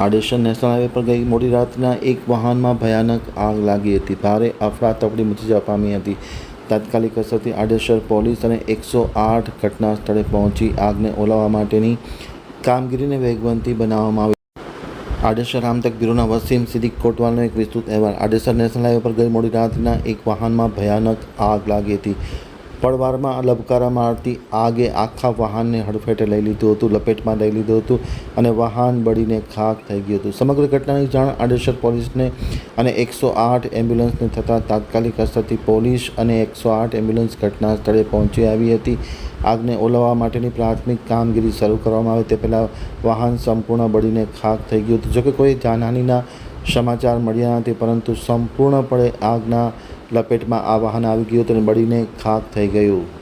Adesar national highway પર ગઈ મોડી રાતના એક વાહનમાં ભયાનક આગ લાગી હતી. ભારે અફરાતફરી મચી જવા પામી હતી. તાત્કાલિક અસરથી આડેસર પોલીસ અને એકસો આઠ ઘટના સ્થળે પહોંચી આગને ઓલાવવા માટેની કામગીરીને વેગવંતી બનાવવામાં આવી. આડેસર રામતક બ્યુરોના વસીમ સિદ્દીક કોટવાલનો એક વિસ્તૃત અહેવાલ. આડેસર નેશનલ હાઈવે પર ગઈ મોડી રાતના એક વાહનમાં ભયાનક આગ લાગી હતી. પડવારમાં લબકારા મારતી આગે આખા વાહનને હડફેટે લઈ લીધું હતું, લપેટમાં લઈ લીધું હતું અને વાહન બળીને ખાક થઈ ગયું હતું. સમગ્ર ઘટનાની જાણ આડેસર પોલીસને અને એકસો આઠ એમ્બ્યુલન્સને થતાં તાત્કાલિક અસરથી પોલીસ અને એકસો આઠ એમ્બ્યુલન્સ ઘટના સ્થળે પહોંચી આવી હતી. આગને ઓલવવા માટેની પ્રાથમિક કામગીરી શરૂ કરવામાં આવે તે પહેલાં વાહન સંપૂર્ણ બળીને ખાક થઈ ગયું હતું. જોકે કોઈ જાનહાનિના સમાચાર મળ્યા નથી, પરંતુ સંપૂર્ણપણે આગના લપેટમાં આ વાહન આવી ગયું તેને બળીને ખાક થઈ ગયું.